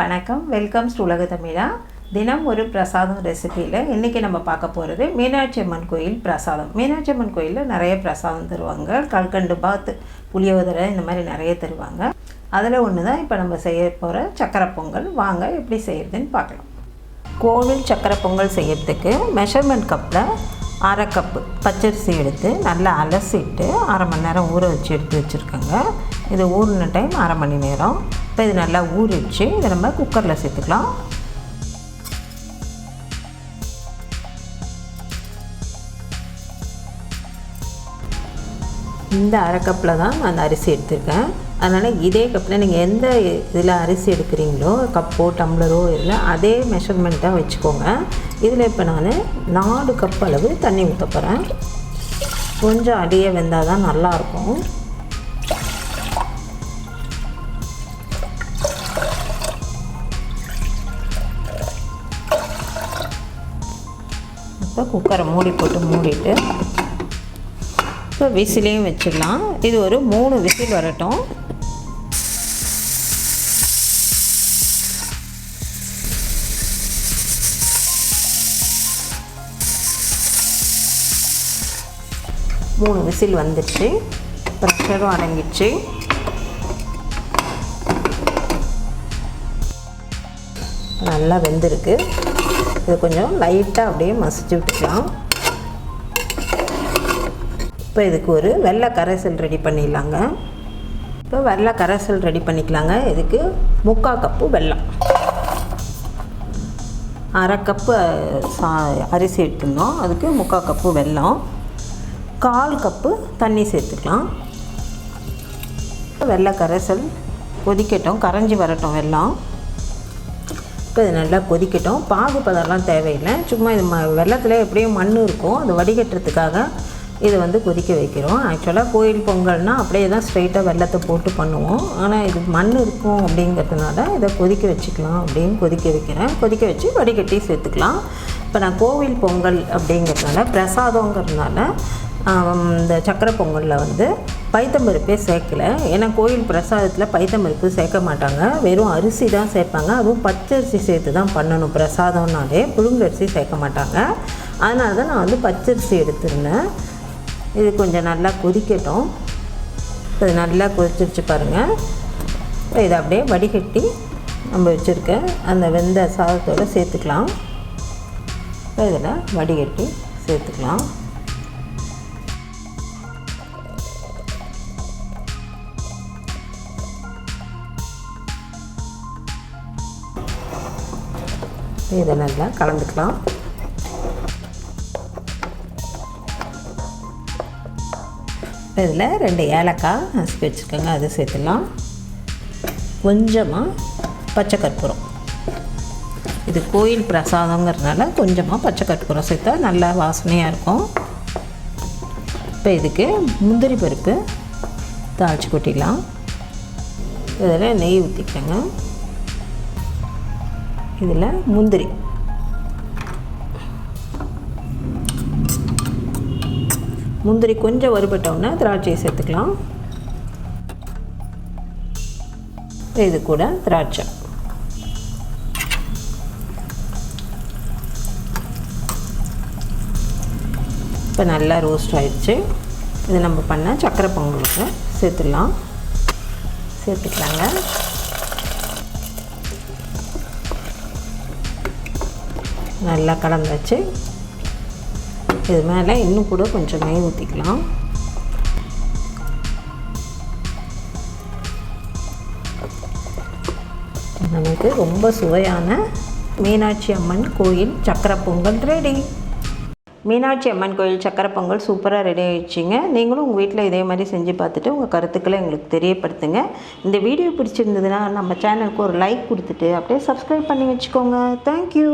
வணக்கம். Welcome to உலக தமிழா தினம் ஒரு பிரசாதம் ரெசிபியில் இன்றைக்கி நம்ம பார்க்க போகிறது மீனாட்சி அம்மன் கோயில் பிரசாதம். மீனாட்சி அம்மன் கோயிலில் நிறைய பிரசாதம் தருவாங்க. கல்கண்டு பாத் புளியோதரை இந்த மாதிரி நிறைய தருவாங்க. அதில் ஒன்று தான் இப்போ நம்ம செய்ய போகிற சக்கரை பொங்கல். வாங்க எப்படி செய்கிறதுன்னு பார்க்கலாம். கோவில் சக்கரை பொங்கல் செய்யறதுக்கு மெஷர்மெண்ட் கப்பில் அரை கப்பு பச்சரிசி எடுத்து நல்லா அலசிட்டு அரை மணி நேரம் ஊற வச்சு எடுத்து வச்சுருக்கேங்க. இது ஊறின டைம் அரை மணி நேரம். இப்போ இது நல்லா ஊறிடுச்சு. இதை நம்ம குக்கரில் சேர்த்துக்கலாம். இந்த அரை கப்பில் தான் நான் அரிசி எடுத்திருக்கேன். அதனால் இதே கப்பில் நீங்கள் எந்த இதில் அரிசி எடுக்கிறீங்களோ கப்போ டம்ளரோ இல்லை அதே மெஷர்மெண்ட்டாக வச்சுக்கோங்க. இதில் இப்போ நான் நாலு கப் அளவு தண்ணி ஊற்ற போகிறேன் கொஞ்சம் அடியே வெந்தால் தான் நல்லாயிருக்கும் இப்போ குக்கரை மூடி போட்டு மூடிட்டு இப்போ விசிலையும் வச்சிடலாம். இது ஒரு மூணு விசில் வரட்டும். மூணு விசில் வந்துடுச்சு. ப்ரெஷரும் அடங்கிடுச்சு. நல்லா வெந்திருக்கு. இது கொஞ்சம் லைட்டாக அப்படியே மசிச்சு விட்டுக்கலாம். இப்போ இதுக்கு ஒரு வெள்ளை கரைசல் ரெடி பண்ணிடலாங்க. இப்போ வெள்ளை கரைசல் ரெடி பண்ணிக்கலாங்க. இதுக்கு முக்கால் கப்பு வெல்லம் அரை கப்பு சா அரிசி எடுத்துருந்தோம் அதுக்கு முக்கால் கப்பு வெல்லம் கால் கப்பு தண்ணி சேர்த்துக்கலாம். வெள்ளை கரைசல் கொதிக்கட்டும். கரைஞ்சி வரட்டும் வெல்லம் இப்போ இது நல்லா கொதிக்கட்டும். பாகு பதம்லாம் தேவையில்லை. சும்மா இது ம வெள்ளத்தில் எப்படியும் மண் இருக்கும். அது வடிகட்டுறதுக்காக இதை வந்து கொதிக்க வைக்கிறோம். ஆக்சுவலாக கோயில் பொங்கல்னால் அப்படியே தான் ஸ்ட்ரைட்டாக வெள்ளத்தை போட்டு பண்ணுவோம். ஆனால் இது மண் இருக்கும் அப்படிங்கிறதுனால இதை கொதிக்க வச்சுக்கலாம் அப்படின்னு கொதிக்க வைக்கிறேன். கொதிக்க வச்சு வடிகட்டி சேர்த்துக்கலாம். இப்போ நான் கோவில் பொங்கல் அப்படிங்கிறதுனால பிரசாதங்கிறதுனால இந்த சக்கரை பொங்கலில் வந்து பைத்தம்பருப்பே சேர்க்கல. ஏன்னா கோயில் பிரசாதத்தில் பைத்தம்பருப்பு சேர்க்க மாட்டாங்க. வெறும் அரிசி தான் சேர்ப்பாங்க. அதுவும் பச்சரிசி சேர்த்து தான் பண்ணணும். பிரசாதம்னாலே புழுங்கரிசி சேர்க்க மாட்டாங்க. அதனால தான் நான் வந்து பச்சரிசி எடுத்துருந்தேன். இது கொஞ்சம் நல்லா கொதிக்கட்டும். இது நல்லா கொதிச்சிருச்சு பாருங்கள் இதை அப்படியே வடிகட்டி நம்ம வச்சுருக்க அந்த வெந்த சாதத்தோடு சேர்த்துக்கலாம். இதில் வடிகட்டி சேர்த்துக்கலாம். இதை நல்லா கலந்துக்கலாம். இப்போ இதில் ரெண்டு ஏலக்காய் நசுக்கி வச்சுருக்கோங்க அதை சேர்த்துலாம் கொஞ்சமாக பச்சை கற்பூரம். இது கோயில் பிரசாதங்கிறதுனால கொஞ்சமாக பச்சை கற்பூரம் சேர்த்தா நல்லா வாசனையாக இருக்கும். இப்போ இதுக்கு முந்திரி பருப்பு தாளித்து கொட்டிடலாம். இதில் நெய் ஊற்றிக்கோங்க இதில் முந்திரி. முந்திரி கொஞ்சம் வறுபட்டோன்னே திராட்சையை சேர்த்துக்கலாம். இது கூட திராட்சை. இப்போ நல்லா ரோஸ்ட் ஆயிடுச்சு. இது நம்ம பண்ண சக்கரை பொங்கலுக்கு சேர்த்துடலாம். சேர்த்துக்கலாங்க. நல்லா கலந்தாச்சு. இது மேலே இன்னும் கூட கொஞ்சம் நெய் ஊற்றிக்கலாம் நமக்கு ரொம்ப சுவையான மீனாட்சி அம்மன் கோயில் சக்கரை பொங்கல் ரெடி மீனாட்சி அம்மன் கோயில் சக்கரை பொங்கல் சூப்பராக ரெடி ஆயிடுச்சுங்க. நீங்களும் உங்கள் வீட்டில் இதே மாதிரி செஞ்சு பார்த்துட்டு உங்கள் கருத்துக்களை எங்களுக்கு தெரியப்படுத்துங்க. இந்த வீடியோ பிடிச்சிருந்ததுன்னா நம்ம சேனலுக்கு ஒரு லைக் கொடுத்துட்டு அப்படியே சப்ஸ்கிரைப் பண்ணி வச்சுக்கோங்க. தேங்க்யூ